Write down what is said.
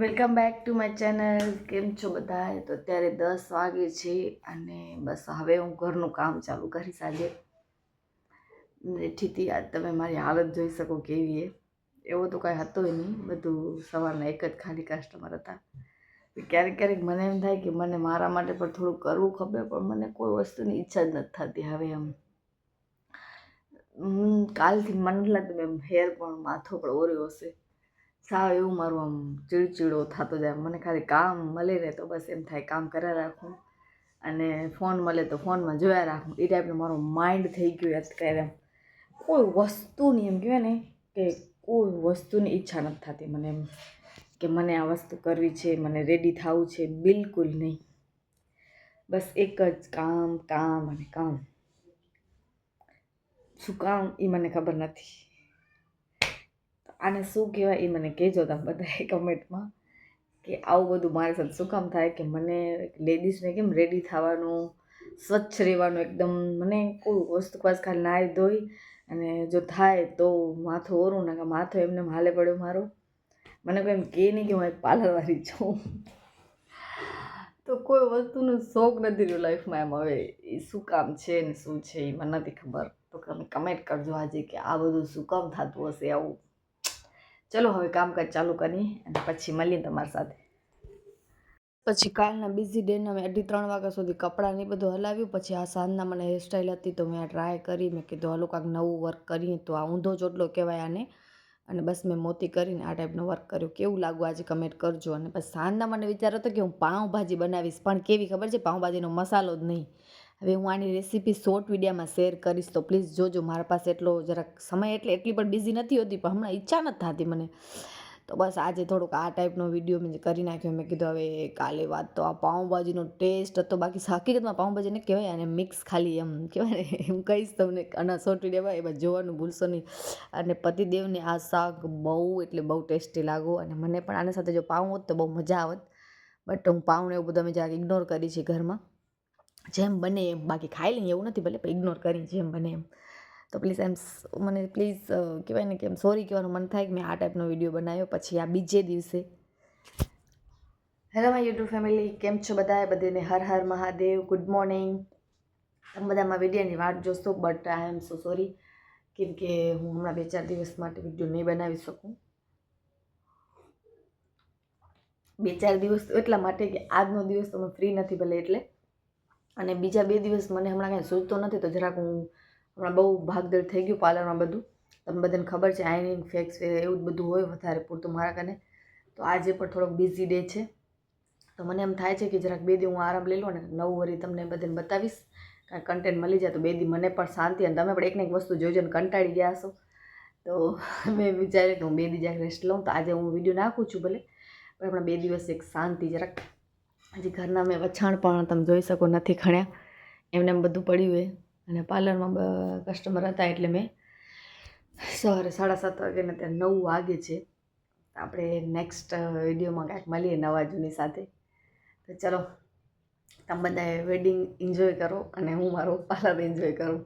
Welcome back to my channel. કેમ છો બધા તો અત્યારે દસ વાગે છે અને બસ હવે હું ઘરનું કામ ચાલુ કરીશ આજે. બેઠીથી આજ તમે મારી હાલત જોઈ શકો કેવી એ એવો તો કાંઈ હતો નહીં. બધું સવારના એક જ ખાલી કસ્ટમર હતા. ક્યારેક ક્યારેક મને એમ થાય કે મને મારા માટે પણ થોડું કરવું ખબર પણ મને કોઈ વસ્તુની ઈચ્છા જ નથી થતી હવે એમ. કાલથી મને લાગે એમ હેર પણ માથો પણ ઓર્યો હશે. સાવ એવું મારું આમ ચીડચીડો થતો જાય. મને ખાલી કામ મળે ને તો બસ એમ થાય, કામ કર્યા રાખું. અને ફોન મળે તો ફોનમાં જોયા રાખું. એ ટાઈપનું મારું માઇન્ડ થઈ ગયું અત્યારે એમ. કોઈ વસ્તુની એમ કહેવાય ને કે કોઈ વસ્તુની ઈચ્છા નથી થતી મને એમ. કે મને આ વસ્તુ કરવી છે, મને રેડી થવું છે, બિલકુલ નહીં. બસ એક જ કામ કામ અને કામ. શું કામ એ મને ખબર નથી. આને શું કહેવાય એ મને કહેજો તમે બધાએ કમેન્ટમાં કે આવું બધું મારી સાથે શું કામ થાય કે મને લેડીઝને કેમ રેડી થવાનું, સ્વચ્છ રહેવાનું એકદમ મને કોઈ વસ્તુ પાસ ખાલી નાહી ધોઈ અને જો થાય તો માથું ઓરું ના માથું એમને હાલે પડ્યો મારો. મને કોઈ એમ કહે નહીં કે હું એક પાર્લરવાળી છું. તો કોઈ વસ્તુનો શોખ નથી રહ્યો લાઈફમાં એમ હવે એ શું કામ છે ને શું છે એ મને નથી ખબર. તો તમે કમેન્ટ કરજો આજે કે આ બધું શું કામ થતું હશે આવું. ચલો હવે કામકાજ ચાલુ કરીએ અને પછી મળીએ તમારી સાથે. પછી કાલના બિઝી ડેના મેં અઢી ત્રણ વાગ્યા સુધી કપડાં ને બધું હલાવ્યું. પછી આ સાંજના મને હેરસ્ટાઈલ હતી તો મેં આ ટ્રાય કરી. મેં કીધું હાલો કાંઈક નવું વર્ક કરીએ. તો આ ઊંધો ચોટલો કહેવાય આને. અને બસ મેં મોતી કરીને આ ટાઈપનું વર્ક કર્યું. કેવું લાગુ આજે કમેન્ટ કરજો. અને પછી સાંજના મને વિચાર હતો કે હું પાઉંભાજી બનાવીશ. પણ કેવી ખબર છે, પાઉંભાજીનો મસાલો જ નહીં. હવે હું આની રેસીપી શોર્ટ વિડીયોમાં શેર કરીશ, તો પ્લીઝ જોજો, મારા પાસે એટલો જરાક સમય એટલે એટલી પણ બિઝી નથી હોતી, પણ હમણાં ઈચ્છા નથી થતી મને. તો બસ આજે થોડુંક આ ટાઈપનો વીડિયો મેં કરી નાખ્યો, મેં કીધું હવે કાલે વાત તો આ પાઉંભાજીનો ટેસ્ટ હતો, બાકી હકીકતમાં પાઉંભાજીને કહેવાય અને મિક્સ ખાલી એમ કહેવાય ને, એમ કહીશ તમને, અને શોર્ટ વિડીયોમાં એમાં જોવાનું ભૂલશો નહીં. અને પતિદેવને આ શાક બહુ એટલે બહુ ટેસ્ટી લાગો, અને મને પણ આની સાથે જો પાઉં હોત તો બહુ મજા આવત. બટ હું પાઉંને એવું બધું અમે જરાક ઇગ્નોર કરી છે ઘરમાં. જેમ બને એમ. બાકી ખાઈ લઈએ એવું નથી, ભલે ઇગ્નોર કરી જેમ બને એમ. તો પ્લીઝ એમ મને પ્લીઝ કહેવાય ને કે એમ સોરી કહેવાનું મન થાય કે મેં આ ટાઈપનો વીડિયો બનાવ્યો, પછી આ બીજે દિવસે. હેલો માય યુટ્યુબ ફેમિલી કેમ છો બધાએ બધાને હર હર મહાદેવ. ગુડ મોર્નિંગ તમે બધામાં વિડીયોની વાટ જોશો but I M so sorry કેમ કે હું હમણાં બે ચાર દિવસ માટે વીડિયો નહીં બનાવી શકું. બે ચાર દિવસ એટલા માટે કે આજનો દિવસ તમે ફ્રી નથી ભલે એટલે. અને બીજા બે દિવસ મને હમણાં કાંઈ સૂચતો નથી, તો જરાક હું હમણાં બહુ ભાગદોડ થઈ ગયું પાર્લરમાં બધું. તમને બધાને ખબર છે આયનિંગ ફેક્સ એવું જ બધું હોય વધારે પૂરતું મારા કને તો આજે પણ થોડોક બિઝી ડે છે. તો મને એમ થાય છે કે જરાક બે દી હું આરામ લઈ લઉં ને નવું વરી તમને બધાને બતાવીશ. કાંઈ કન્ટેન્ટ મળી જાય તો બે દી મને પણ શાંતિ અને તમે પણ એકને એક વસ્તુ જોજો ને કંટાળી ગયા હશો. તો મેં વિચાર્યું કે હું બે દી જરાક રેસ્ટ લઉં. તો આજે હું વીડિયો નાખું છું ભલે. પણ હમણાં બે દિવસ એક શાંતિ જરાક હજી ઘરના મેં વછાણ પણ તમે જોઈ શકો નથી ખણ્યા. એમને એમ બધું પડ્યું હોય અને પાર્લરમાં કસ્ટમર હતા એટલે મેં સવારે સાડા સાત વાગે ને ત્યાં નવ વાગે છે. આપણે નેક્સ્ટ વિડીયોમાં કાંઈક મળીએ નવા જૂની સાથે. તો ચલો, તમે બધાએ વેડિંગ એન્જોય કરો અને હું મારો પાર્લર એન્જોય કરું.